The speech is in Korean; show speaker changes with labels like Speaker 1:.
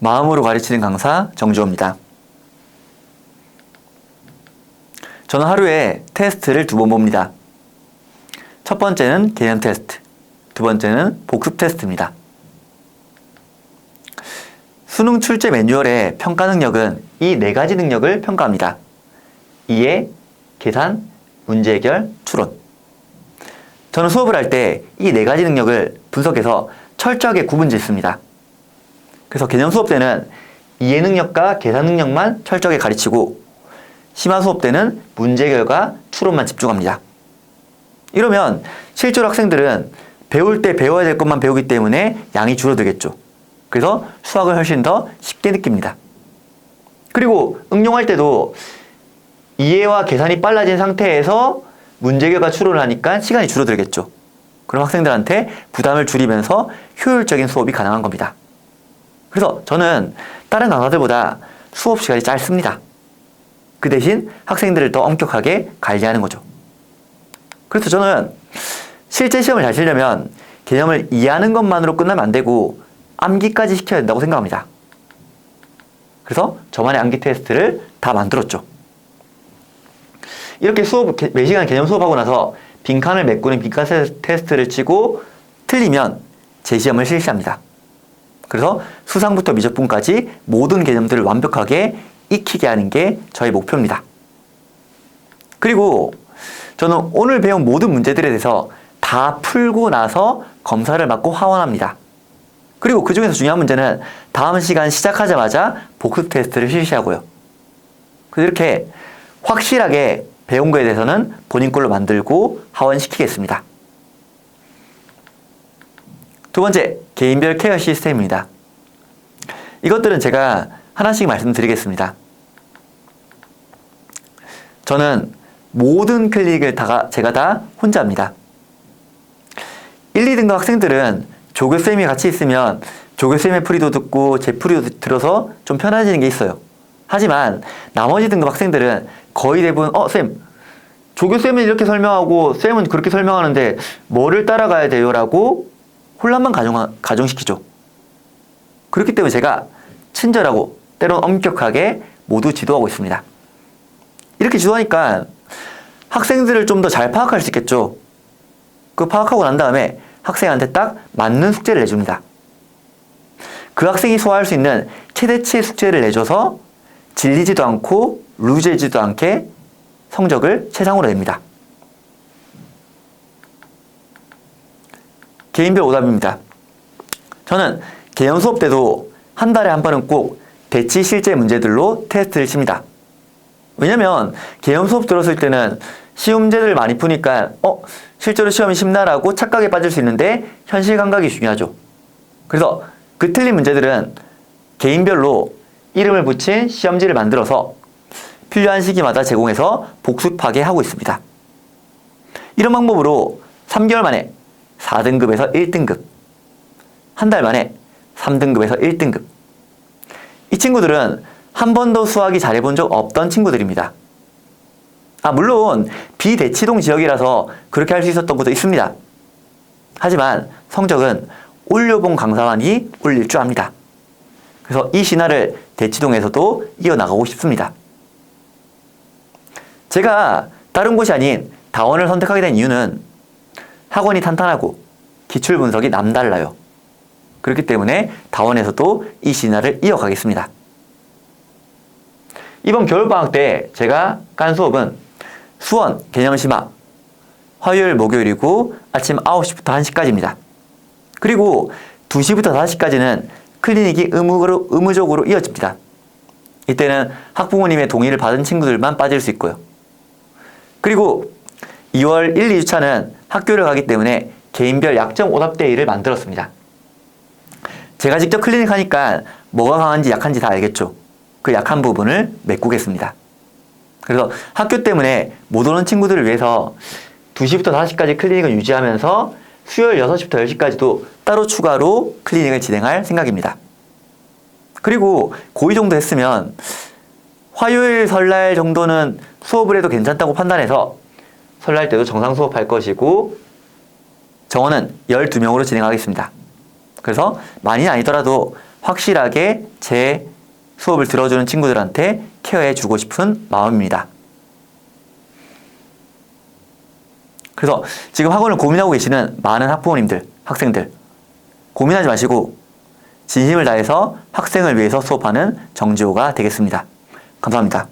Speaker 1: 마음으로 가르치는 강사 정주호입니다. 저는 하루에 테스트를 두 번 봅니다. 첫 번째는 개념 테스트, 두 번째는 복습 테스트입니다. 수능 출제 매뉴얼의 평가 능력은 이 네 가지 능력을 평가합니다. 이해, 계산, 문제 해결, 추론. 저는 수업을 할 때 이 네 가지 능력을 분석해서 철저하게 구분 짓습니다. 그래서 개념 수업 때는 이해 능력과 계산 능력만 철저하게 가르치고 심화 수업 때는 문제 해결과 추론만 집중합니다. 이러면 실제로 학생들은 배울 때 배워야 될 것만 배우기 때문에 양이 줄어들겠죠. 그래서 수학을 훨씬 더 쉽게 느낍니다. 그리고 응용할 때도 이해와 계산이 빨라진 상태에서 문제 해결과 추론을 하니까 시간이 줄어들겠죠. 그럼 학생들한테 부담을 줄이면서 효율적인 수업이 가능한 겁니다. 그래서 저는 다른 강사들보다 수업 시간이 짧습니다. 그 대신 학생들을 더 엄격하게 관리하는 거죠. 그래서 저는 실제 시험을 잘 치려면 개념을 이해하는 것만으로 끝나면 안 되고 암기까지 시켜야 된다고 생각합니다. 그래서 저만의 암기 테스트를 다 만들었죠. 이렇게 수업, 매 시간 개념 수업하고 나서 빈칸을 메꾸는 빈칸 테스트를 치고 틀리면 재시험을 실시합니다. 그래서 수상부터 미적분까지 모든 개념들을 완벽하게 익히게 하는 게 저의 목표입니다. 그리고 저는 오늘 배운 모든 문제들에 대해서 다 풀고 나서 검사를 받고 하원합니다. 그리고 그 중에서 중요한 문제는 다음 시간 시작하자마자 복습 테스트를 실시하고요. 이렇게 확실하게 배운 거에 대해서는 본인 걸로 만들고 하원시키겠습니다. 두 번째, 개인별 케어 시스템입니다. 이것들은 제가 하나씩 말씀드리겠습니다. 저는 모든 클릭을 다 제가 다 혼자 합니다. 1, 2등급 학생들은 조교쌤이 같이 있으면 조교쌤의 풀이도 듣고 제 풀이도 들어서 좀 편해지는 게 있어요. 하지만 나머지 등급 학생들은 거의 대부분 어, 쌤, 조교쌤은 이렇게 설명하고 쌤은 그렇게 설명하는데 뭐를 따라가야 돼요? 라고 혼란만 가정, 가정시키죠. 그렇기 때문에 제가 친절하고 때론 엄격하게 모두 지도하고 있습니다. 이렇게 지도하니까 학생들을 좀 더 잘 파악할 수 있겠죠. 그 파악하고 난 다음에 학생한테 딱 맞는 숙제를 내줍니다. 그 학생이 소화할 수 있는 최대치의 숙제를 내줘서 질리지도 않고 루즈지도 않게 성적을 최상으로 냅니다. 개인별 오답입니다. 저는 개연 수업 때도 한 달에 한 번은 꼭 대치 실제 문제들로 테스트를 칩니다. 왜냐면 개연 수업 들었을 때는 시험 문제들을 많이 푸니까 어 실제로 시험이 쉽나라고 착각에 빠질 수 있는데 현실 감각이 중요하죠. 그래서 그 틀린 문제들은 개인별로 이름을 붙인 시험지를 만들어서 필요한 시기마다 제공해서 복습하게 하고 있습니다. 이런 방법으로 3개월 만에 4등급에서 1등급, 한 달 만에 3등급에서 1등급. 이 친구들은 한 번도 수학이 잘해본 적 없던 친구들입니다. 아, 물론 비대치동 지역이라서 그렇게 할 수 있었던 것도 있습니다. 하지만 성적은 올려본 강사만이 올릴 줄 압니다. 그래서 이 신화를 대치동에서도 이어나가고 싶습니다. 제가 다른 곳이 아닌 다원을 선택하게 된 이유는 학원이 탄탄하고 기출 분석이 남달라요. 그렇기 때문에 다원에서도 이 신화를 이어가겠습니다. 이번 겨울방학 때 제가 깐 수업은 수원 개념심화 화요일 목요일이고 아침 9시부터 1시까지입니다. 그리고 2시부터 4시까지는 클리닉이 의무적으로, 의무적으로 이어집니다. 이때는 학부모님의 동의를 받은 친구들만 빠질 수 있고요. 그리고 2월 1, 2주차는 학교를 가기 때문에 개인별 약점 오답데이를 만들었습니다. 제가 직접 클리닉 하니까 뭐가 강한지 약한지 다 알겠죠. 그 약한 부분을 메꾸겠습니다. 그래서 학교 때문에 못 오는 친구들을 위해서 2시부터 4시까지 클리닉을 유지하면서 수요일 6시부터 10시까지도 따로 추가로 클리닉을 진행할 생각입니다. 그리고 고2 정도 했으면 화요일 설날 정도는 수업을 해도 괜찮다고 판단해서 설날 때도 정상 수업할 것이고 정원은 12명으로 진행하겠습니다. 그래서 많이는 아니더라도 확실하게 제 수업을 들어주는 친구들한테 케어해 주고 싶은 마음입니다. 그래서 지금 학원을 고민하고 계시는 많은 학부모님들, 학생들, 고민하지 마시고 진심을 다해서 학생을 위해서 수업하는 정지호가 되겠습니다. 감사합니다.